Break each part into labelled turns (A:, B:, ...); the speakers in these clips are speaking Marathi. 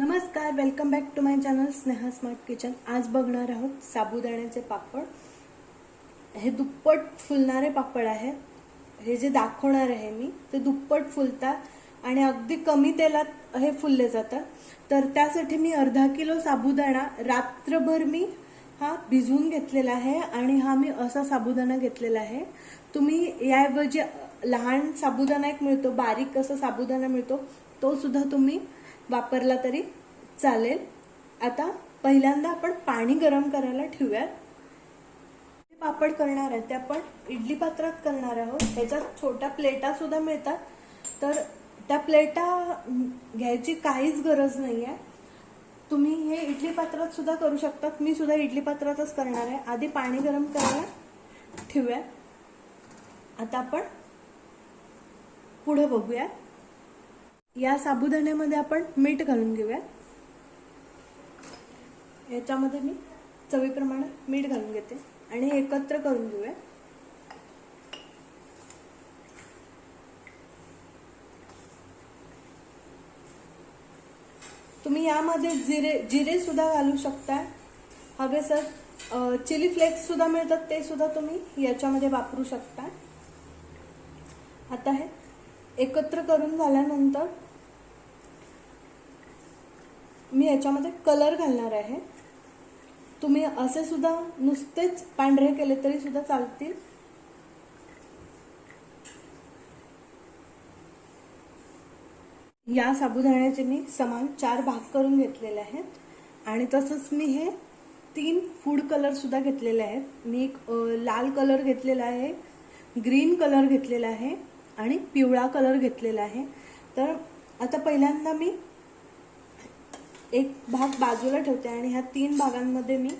A: नमस्कार welcome back to my channel Sneha smart kitchen आज बघणार आहोत साबुदाण्याचे पापड. हे दुप्पट फुलणारे पापड आहे. हे जे दाखवणार आहे मी ते दुप्पट फुलतात आणि अगदी कमी तेलात हे फुलले जातात. तर त्यासाठी मी अर्धा किलो साबुदाणा रात्रभर मी हा भिजवून घेतलेला आहे आणि हा मी असा साबुदाणा घेतलेला आहे. तुम्ही याऐवजी लहान साबुदाणा एक मिळतो बारीक असा साबुदाणा मिळतो तो सुद्धा तुम्ही वापरला तरी चालेल. आता पहिल्यांदा आपण पाणी गरम करायला ठेवूयात. जे पापड करणार आहे ते आपण इडली पात्रात करणार आहोत. त्याच्यात छोट्या प्लेटा सुद्धा मिळतात. तर त्या प्लेटा घ्यायची काहीच गरज नाही आहे तुम्ही हे इडली पात्रात सुद्धा करू शकतात. मी सुद्धा इडली पात्रातच करणार आहे. आधी पाणी गरम करायला ठेवूया आता आपण पुढे बघूया या साबुदाण्यामध्ये आपण मीठ घालून घेऊया याच्यामध्ये मी चवीप्रमाणे मीठ घालून घेते आणि एकत्र करून घेऊया तुम्ही यामध्ये जिरे जिरे सुद्धा घालू शकता हवे सर चिली फ्लेक्स सुद्धा मिळतात ते सुद्धा तुम्ही याच्यामध्ये वापरू शकता आता हे एकत्र करून झाल्यानंतर मी याच्यामध्ये कलर घालणार आहे. तुम्ही असे सुद्धा नुसतेच पांढरे केले तरी सुद्धा चालतील. या साबुदाण्याचे मी समान चार भाग करून घेतलेले आहेत. आणि तसंच मी हे तीन फूड कलर सुद्धा घेतलेले आहेत. मी एक लाल कलर घेतलेला आहे ग्रीन कलर घेतलेला आहे. आणि पिवळा कलर घेतलेला आहे. तर आता पहिल्यांदा मी एक भाग बाजूला ठेवते आणि ह्या तीन भागांमध्ये मी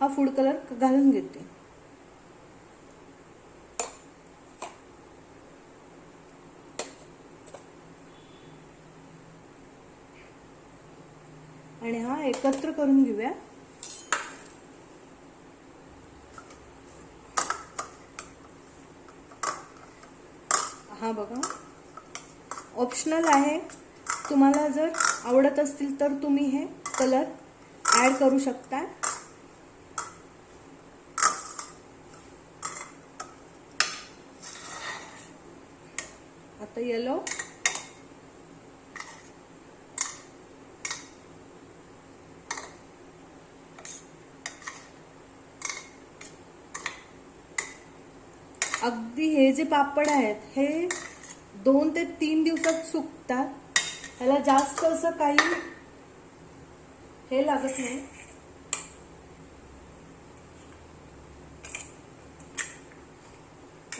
A: हा फूड कलर घालून घेते. आणि हा एकत्र करून घेऊया. हा बघा. ऑप्शनल आहे. तुम्हाला जर आवडत असतील तर तुम्ही हे कलर ऍड करू शकता. आता येलो अगदी हे जे पापड आहेत हे दोन ते तीन दिवसात सुकतात. त्याला जास्त असं काही हे लागत नाही.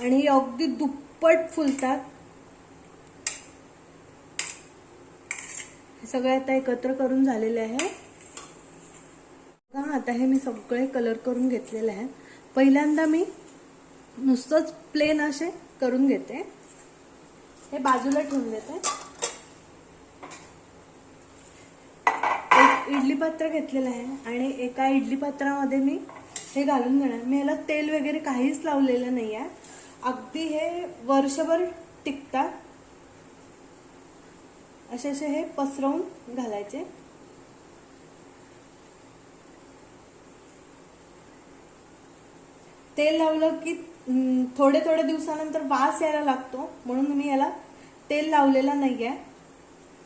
A: आणि अगदी दुप्पट फुलतात. हे सगळे आता एकत्र करून झालेले आहे. बघा, आता हे मी सगळे कलर करून घेतलेले आहेत. पहिल्यांदा मी नुसतंच प्लेन असे करून घेते. हे बाजूला ठेवून देते. एक इडली पात्र घेतलेलं आहे आणि एका इडली पात्रामध्ये मी हे घालून घेणार. मी ह्याला तेल वगैरे काहीच लावलेलं नाही आहे अगदी हे वर्षभर टिकतात. असे असे हे पसरवून घालायचे. तेल लावलं की थोडे थोडे दिवसानंतर वास यायला लागतो म्हणून मी याला तेल लावलेला नाहीये.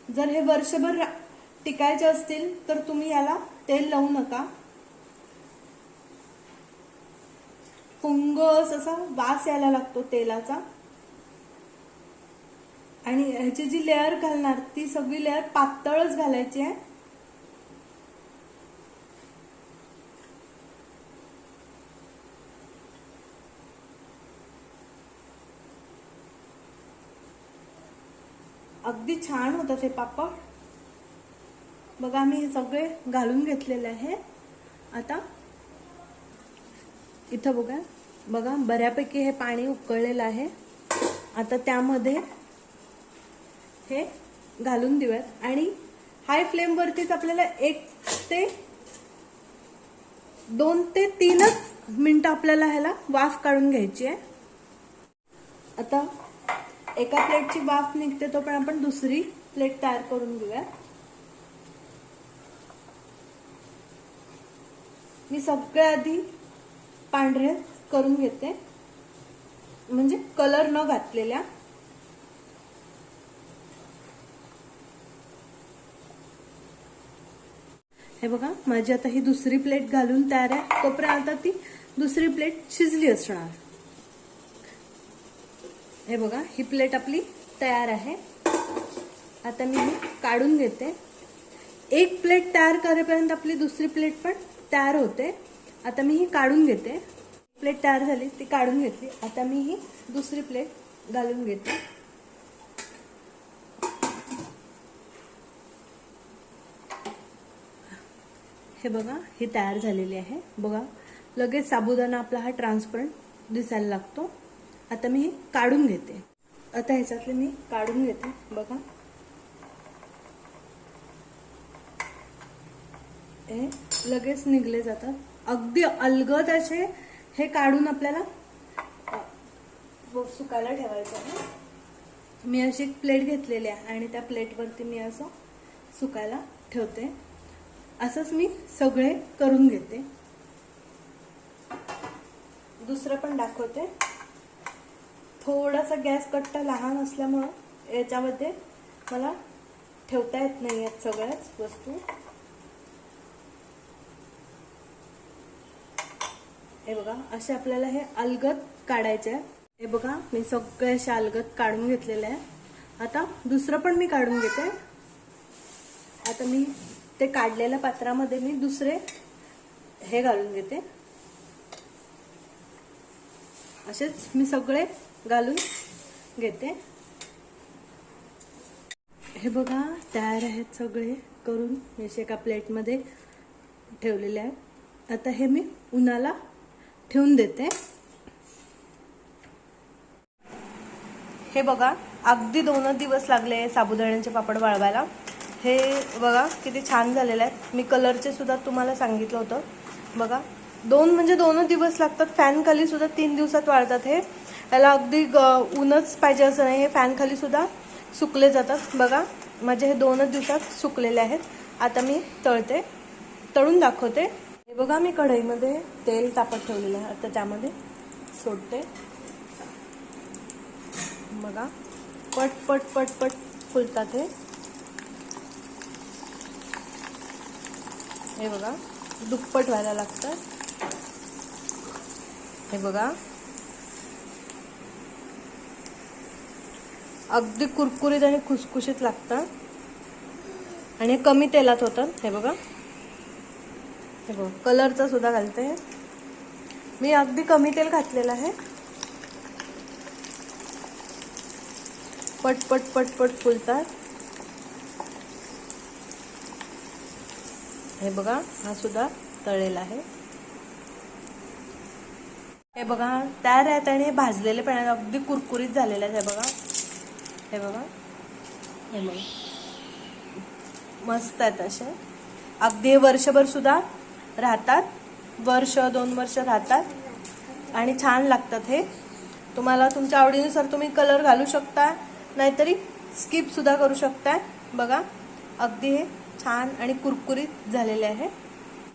A: जर हे वर्षभर टिकायचे असतील तर तुम्ही याला तेल लावू नका. फुंगस असा वास यायला लागतो तेलाचा. आणि ह्याची जी लेअर घालणार ती सगळी लेअर पातळच घालायची आहे. अगदी छान होतं ते पापड. बघा मी हे सगळे घालून घेतलेले आहे. आता इथं बघा बघा बऱ्यापैकी हे पाणी उकळलेलं आहे. आता त्यामध्ये हे घालून देऊयात. आणि हाय फ्लेमवरतीच आपल्याला एक ते दोन ते तीनच मिनटं आपल्याला ह्याला वाफ काढून घ्यायची आहे. आता एका प्लेटची वाफ निघते तो पण आपण दुसरी प्लेट तयार करून घेऊया. मी सगळ्या आधी पांढरे करून घेते. म्हणजे कलर न घातलेल्या. हे बघा माझी आता ही दुसरी प्लेट घालून तयार आहे. तोपर्यंत आता ती दुसरी प्लेट शिजली असणार. हे बघा ही प्लेट आपली तयार आहे. आता मी ही काढून घेते. एक प्लेट तयार करेपर्यंत आपली दुसरी प्लेट पण तयार होते. आता मी ही काढून घेते. प्लेट तयार झाली ती काढून घेतली. आता मी ही दुसरी प्लेट घालून घेते. हे बघा ही तयार झालेली आहे. बघा लगेच साबुदाणा आपला हा ट्रान्सपरंट दिसायला लागतो. आता मी हे काढून घेते. आता ह्याच्यातले मी काढून घेते. बघा. हे लगेच निघले जातात. अगदी अलगद असे हे काढून आपल्याला हो, सुकायला ठेवायचं आहे. मी अशी एक प्लेट घेतलेली आहे आणि त्या प्लेटवरती मी असं सुकायला ठेवते. असंच मी सगळे करून घेते. दुसरं पण दाखवते. थोडासा गॅस कट्टा लहान असल्यामुळं याच्यामध्ये मला ठेवता येत नाही आहेत सगळ्याच वस्तू. हे बघा असे आपल्याला हे अलगत काढायचे आहे. हे बघा मी सगळे असे अलगत काढून घेतलेले आहे. आता दुसरं पण मी काढून घेते. आता मी ते काढलेल्या पात्रामध्ये मी दुसरे हे घालून घेते. असेच मी सगळे घालून घेते. हे बघा तयार आहेत सगळे करून मी असे एका प्लेटमध्ये ठेवलेले आहेत आता हे मी उन्हाला ठेवून देते. हे बघा अगदी दोनच दिवस लागले साबुदाण्याचे पापड वाळवायला. हे बघा किती छान झालेले आहेत मी कलरचे सुद्धा तुम्हाला सांगितलं होतं. बघा दोन म्हणजे दोनच दिवस लागतात. फॅन खाली सुद्धा तीन दिवसात वाळतात हे. याला अगदी ग- ऊनच पाहिजे असं नाही. हे फॅन खाली सुद्धा सुकले जातात. बघा माझे हे दोनच दिवसात सुकलेले आहेत. आता मी तळते. तळून दाखवते. हे बघा मी कढईमध्ये तेल तापत ठेवलेलं आहे. आता त्यामध्ये सोडते. बघा पट पट पट पट फुलतात हे. हे बघा दुप्पट व्हायला लागतं. हे बघा. अगदी कुरकुरीत आणि खुसखुशीत लागतं. आणि हे कमी तेलात होतं. हे बघा. हे बघा. कलरचा सुद्धा घालते. मी अगदी कमी तेल घातलेलं आहे. पटपट पटपट फुलतात. हे बघा. हा सुद्धा तळेला आहे. हे बघा तयार आहेत आणि हे भाजलेले पण आहेत. अगदी कुरकुरीत झालेले आहेत. हे बघा. हे बघा. हे बघा. मस्त आहेत असे. अगदी हे वर्षभर सुद्धा राहतात. वर्ष दोन वर्ष राहतात. आणि छान लागतात हे. तुम्हाला तुमच्या आवडीनुसार तुम्ही कलर घालू शकता. नाहीतरी स्किपसुद्धा करू शकता. बघा. अगदी हे छान आणि कुरकुरीत झालेले आहे.